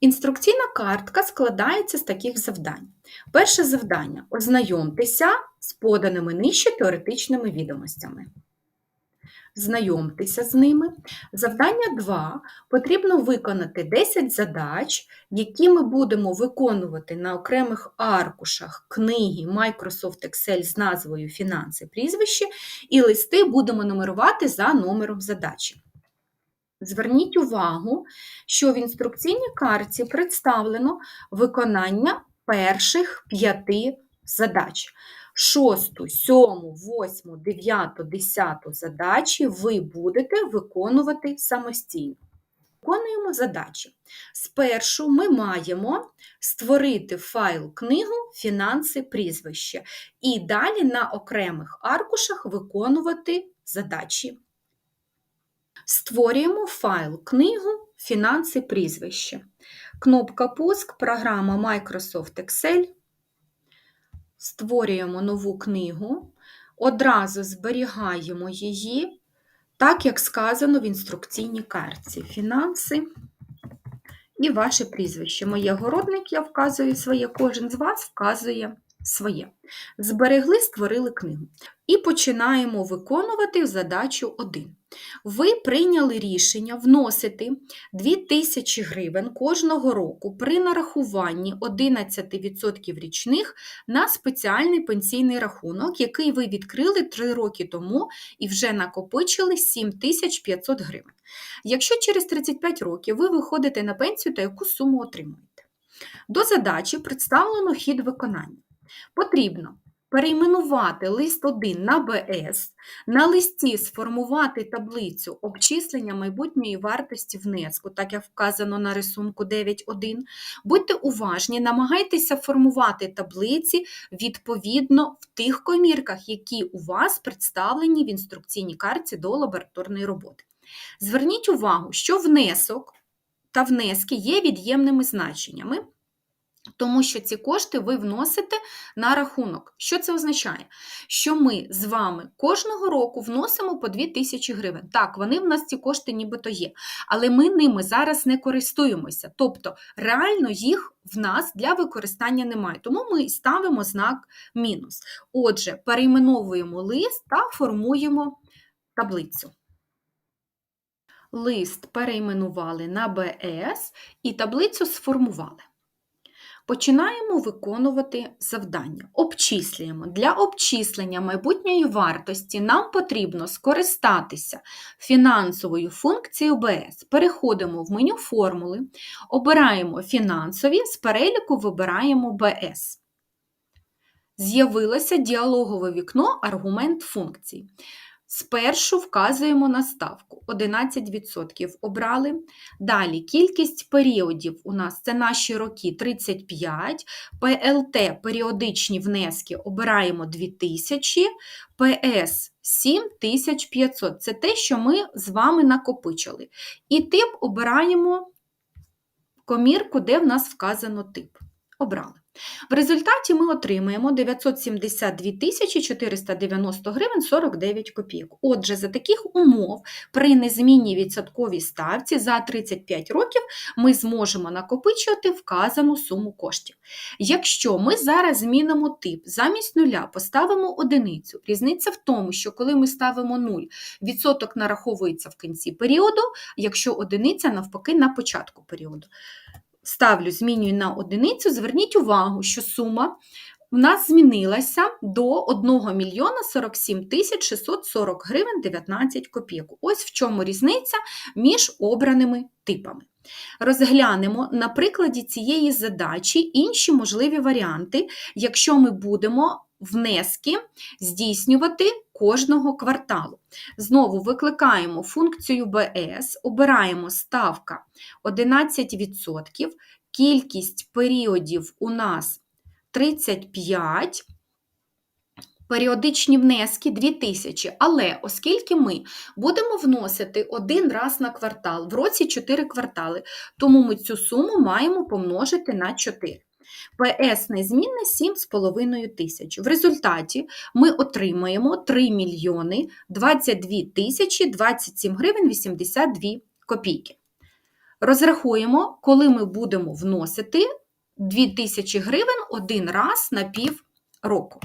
Інструкційна картка складається з таких завдань. Перше завдання ознайомтеся з поданими нижче теоретичними відомостями. Знайомтеся з ними. Завдання 2. Потрібно виконати 10 задач, які ми будемо виконувати на окремих аркушах книги Microsoft Excel з назвою Фінанси прізвище, і листи будемо нумерувати за номером задачі. Зверніть увагу, що в інструкційній карті представлено виконання перших п'яти задач. Шосту, сьому, восьму, дев'яту, десяту задачі ви будете виконувати самостійно. Виконуємо задачі. Спершу ми маємо створити файл книгу Фінанси прізвище і далі на окремих аркушах виконувати задачі. Створюємо файл книгу Фінанси прізвище. Кнопка Пуск, програма Microsoft Excel. Створюємо нову книгу, одразу зберігаємо її, так як сказано в інструкційній картці. Фінанси і ваше прізвище. Моє городник я вказую своє, кожен з вас вказує своє. Зберегли, створили книгу. І починаємо виконувати задачу 1. Ви прийняли рішення вносити 2000 гривень кожного року при нарахуванні 11% річних на спеціальний пенсійний рахунок, який ви відкрили 3 роки тому і вже накопичили 7500 гривень. Якщо через 35 років ви виходите на пенсію, то яку суму отримуєте? До задачі представлено хід виконання. Потрібно перейменувати лист 1 на БС, на листі сформувати таблицю обчислення майбутньої вартості внеску, так як вказано на рисунку 9.1. Будьте уважні, намагайтеся формувати таблиці відповідно в тих комірках, які у вас представлені в інструкційній карті до лабораторної роботи. Зверніть увагу, що внесок та внески є від'ємними значеннями. Тому що ці кошти ви вносите на рахунок. Що це означає? Що ми з вами кожного року вносимо по 2 тисячі гривень. Так, вони в нас ці кошти нібито є, але ми ними зараз не користуємося. Тобто, реально їх в нас для використання немає. Тому ми ставимо знак мінус. Отже, перейменовуємо лист та формуємо таблицю. Лист перейменували на БС і таблицю сформували. Починаємо виконувати завдання. Обчислюємо. Для обчислення майбутньої вартості нам потрібно скористатися фінансовою функцією БС. Переходимо в меню формули, обираємо фінансові, з переліку вибираємо БС. З'явилося діалогове вікно аргумент функцій. Спершу вказуємо на ставку 11% обрали. Далі кількість періодів у нас це наші роки 35, ПЛТ періодичні внески обираємо 2000, ПС 7500 це те, що ми з вами накопичили. І тип обираємо комірку, де в нас вказано тип. Обрали. В результаті ми отримаємо 972 490 гривень 49 копійок. Отже, за таких умов при незмінній відсотковій ставці за 35 років ми зможемо накопичувати вказану суму коштів. Якщо ми зараз змінимо тип, замість нуля поставимо одиницю, різниця в тому, що коли ми ставимо 0, відсоток нараховується в кінці періоду, якщо одиниця навпаки на початку періоду ставлю, змінюю на одиницю, зверніть увагу, що сума в нас змінилася до 1 мільйона 47 тисяч 640 гривень 19 копійок. Ось в чому різниця між обраними типами. Розглянемо на прикладі цієї задачі інші можливі варіанти, якщо ми будемо внески здійснювати кожного кварталу. Знову викликаємо функцію БС, обираємо ставка 11%, кількість періодів у нас 35. Періодичні внески 2000, але оскільки ми будемо вносити один раз на квартал, в році 4 квартали, тому ми цю суму маємо помножити на 4. ПС незмінне 7,5 тисяч. В результаті ми отримаємо 3 мільйони 22 тисячі 27 гривень 82 копійки. Розрахуємо, коли ми будемо вносити 2000 гривень один раз на пів року.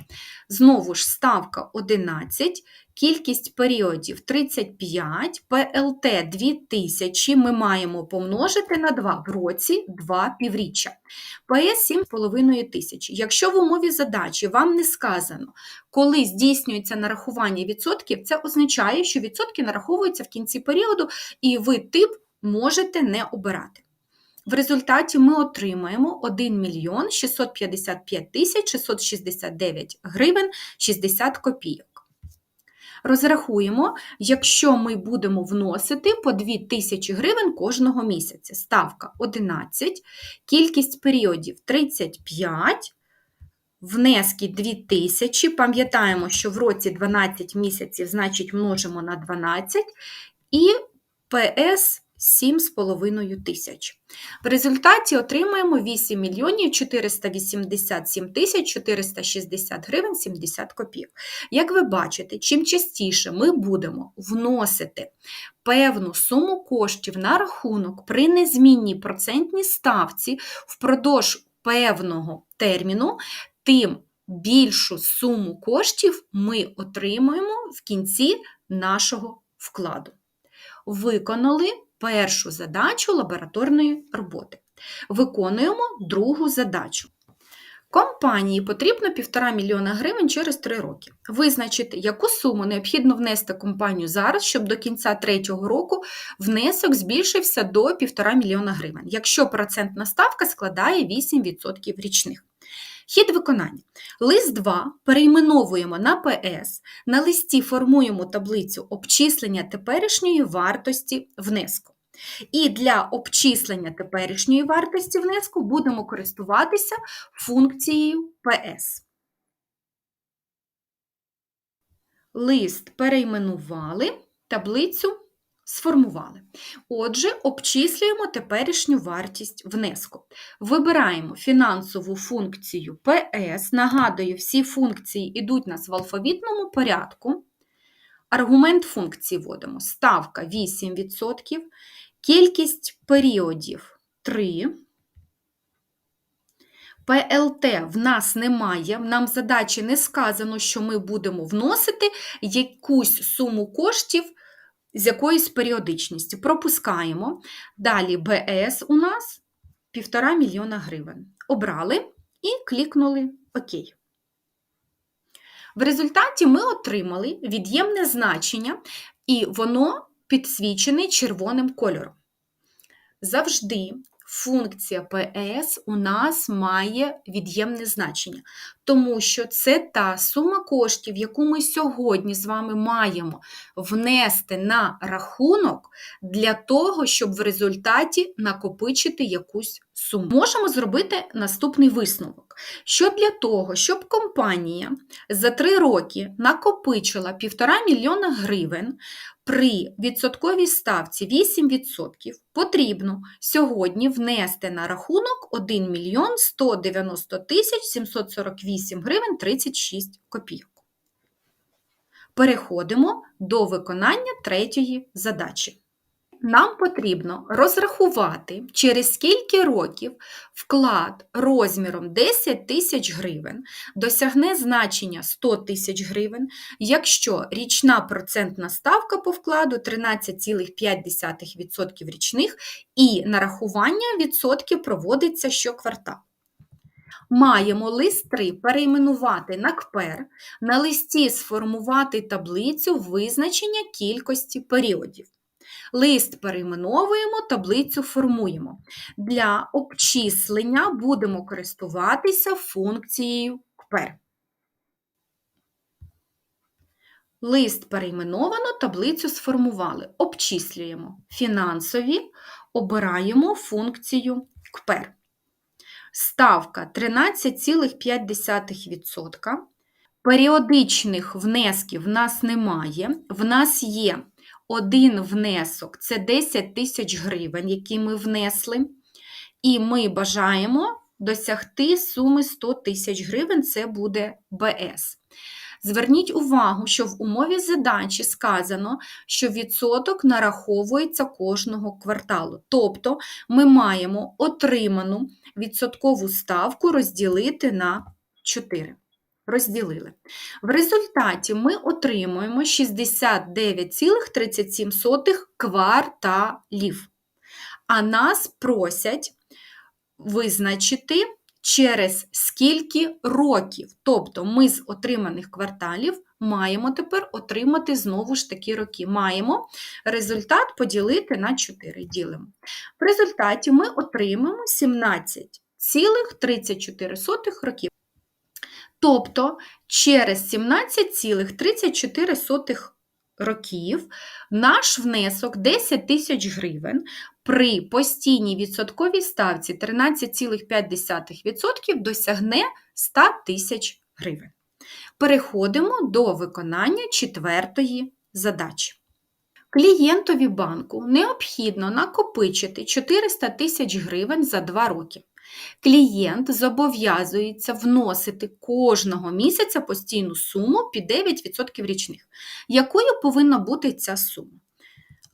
Знову ж ставка 11, кількість періодів 35, ПЛТ 2000 ми маємо помножити на 2 в році 2 півріччя. ПС 7,5 тисяч. Якщо в умові задачі вам не сказано, коли здійснюється нарахування відсотків, це означає, що відсотки нараховуються в кінці періоду, і ви тип можете не обирати. В результаті ми отримаємо 1 мільйон 655 тисяч 669 гривень 60 копійок. Розрахуємо, якщо ми будемо вносити по 2 тисячі гривень кожного місяця. Ставка 11, кількість періодів 35, внески 2000. Пам'ятаємо, що в році 12 місяців, значить, множимо на 12, і ПС 7,5 тисяч. В результаті отримаємо 8 мільйонів 487 тисяч 460 гривень 70 копійок. Як ви бачите, чим частіше ми будемо вносити певну суму коштів на рахунок при незмінній процентній ставці впродовж певного терміну, тим більшу суму коштів ми отримуємо в кінці нашого вкладу. Виконали першу задачу лабораторної роботи. Виконуємо другу задачу. Компанії потрібно 1,5 мільйона гривень через 3 роки. Визначити, яку суму необхідно внести компанію зараз, щоб до кінця третього року внесок збільшився до 1,5 мільйона гривень, якщо процентна ставка складає 8% річних. Хід виконання. Лист 2 перейменовуємо на ПС, на листі формуємо таблицю обчислення теперішньої вартості внеску. І для обчислення теперішньої вартості внеску будемо користуватися функцією PS. Лист перейменували, таблицю сформували. Отже, обчислюємо теперішню вартість внеску. Вибираємо фінансову функцію PS. Нагадую, всі функції йдуть нас в алфавітному порядку. Аргумент функції вводимо. Ставка 8%, кількість періодів 3. ПЛТ в нас немає, нам задачі не сказано, що ми будемо вносити якусь суму коштів з якоюсь періодичністю. Пропускаємо. Далі БС у нас 1,5 мільйона гривень. Обрали і клікнули ОК. В результаті ми отримали від'ємне значення, і воно підсвічене червоним кольором. Завжди функція ПС у нас має від'ємне значення, тому що це та сума коштів, яку ми сьогодні з вами маємо внести на рахунок для того, щоб в результаті накопичити якусь суму. Можемо зробити наступний висновок: що для того, щоб компанія за 3 роки накопичила 1,5 мільйона гривень, при відсотковій ставці 8% потрібно сьогодні внести на рахунок 1 мільйон 190 тисяч 748 гривень 36 копійок. Переходимо до виконання третьої задачі нам потрібно розрахувати, через скільки років вклад розміром 10 тисяч гривень досягне значення 100 тисяч гривень, якщо річна процентна ставка по вкладу 13,5% річних і нарахування відсотків проводиться щоквартал. Маємо лист 3 перейменувати на КПЕР, на листі сформувати таблицю визначення кількості періодів. Лист перейменовуємо, таблицю формуємо. Для обчислення будемо користуватися функцією КПЕР. Лист перейменовано, таблицю сформували. Обчислюємо фінансові, обираємо функцію КПЕР. Ставка 13,5%. Періодичних внесків в нас немає. В нас є один внесок це 10 тисяч гривень, які ми внесли. І ми бажаємо досягти суми 100 тисяч гривень, це буде БС. Зверніть увагу, що в умові задачі сказано, що відсоток нараховується кожного кварталу. Тобто ми маємо отриману відсоткову ставку розділити на 4. Розділили. В результаті ми отримуємо 69,37 кварталів. А нас просять визначити через скільки років. Тобто ми з отриманих кварталів маємо тепер отримати знову ж такі роки. Маємо результат поділити на 4. Ділимо. В результаті ми отримаємо 17,34 років. Тобто через 17,34 років наш внесок 10 тисяч гривень при постійній відсотковій ставці 13,5% досягне 100 тисяч гривень. Переходимо до виконання четвертої задачі. Клієнтові банку необхідно накопичити 400 тисяч гривень за 2 роки. Клієнт зобов'язується вносити кожного місяця постійну суму під 9% річних. Якою повинна бути ця сума?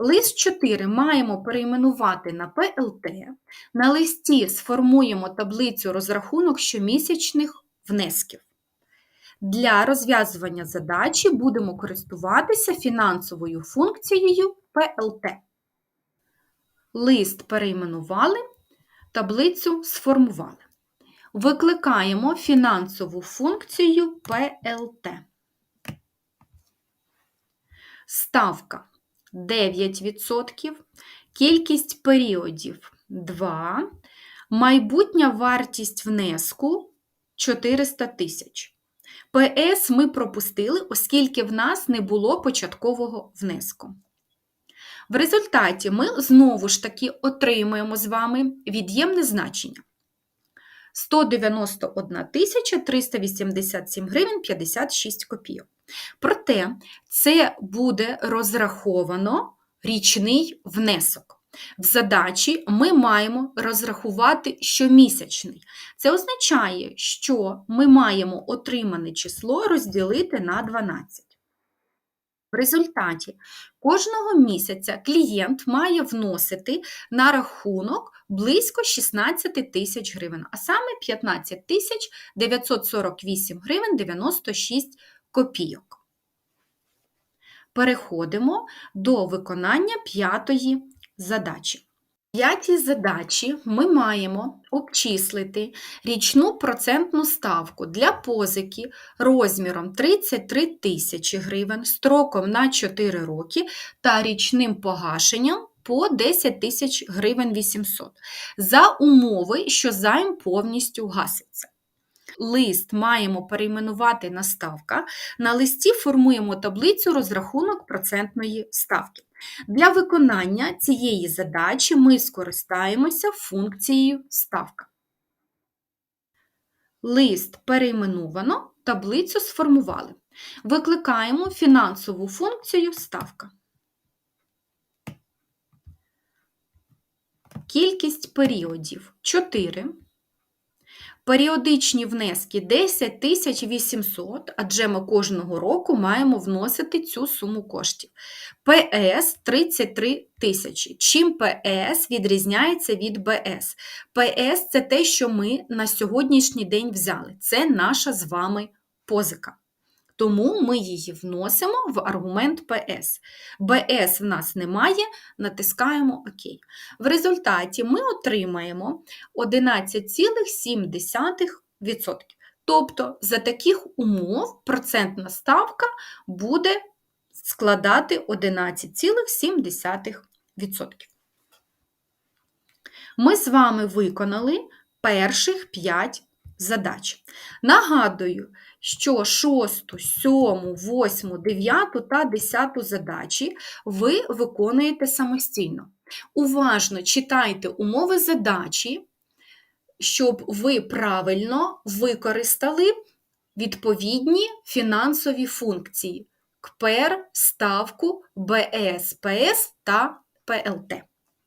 Лист 4 маємо перейменувати на ПЛТ. На листі сформуємо таблицю розрахунок щомісячних внесків. Для розв'язування задачі будемо користуватися фінансовою функцією ПЛТ. Лист перейменували, таблицю сформували. Викликаємо фінансову функцію ПЛТ. Ставка 9%, кількість періодів 2, майбутня вартість внеску 400 тисяч. ПС ми пропустили, оскільки в нас не було початкового внеску. В результаті ми знову ж таки отримуємо з вами від'ємне значення. 191 387 гривень 56 копійок. Проте це буде розраховано річний внесок. В задачі ми маємо розрахувати щомісячний. Це означає, що ми маємо отримане число розділити на 12. В результаті кожного місяця клієнт має вносити на рахунок близько 16 тисяч гривень, а саме 15 тисяч 948 гривень 96 копійок. Переходимо до виконання п'ятої задачі. П'ятій задачі ми маємо обчислити річну процентну ставку для позики розміром 33 тисячі гривень строком на 4 роки та річним погашенням по 10 тисяч гривень 800 за умови, що займ повністю гаситься. Лист маємо перейменувати на ставка. На листі формуємо таблицю розрахунок процентної ставки. Для виконання цієї задачі ми скористаємося функцією ставка. Лист перейменовано, таблицю сформували. Викликаємо фінансову функцію ставка. Кількість періодів 4. Періодичні внески 10 800, адже ми кожного року маємо вносити цю суму коштів. ПС 33 тисячі. Чим ПС відрізняється від БС? ПС це те, що ми на сьогоднішній день взяли. Це наша з вами позика. Тому ми її вносимо в аргумент ПС. БС в нас немає, натискаємо ОК. В результаті ми отримаємо 11,7%. Тобто, за таких умов процентна ставка буде складати 11,7%. Ми з вами виконали перших 5 задач. Нагадую, що 6, 7, 8, 9 та 10 задачі ви виконуєте самостійно. Уважно читайте умови задачі, щоб ви правильно використали відповідні фінансові функції КПЕР, ставку, БС, ПС та ПЛТ.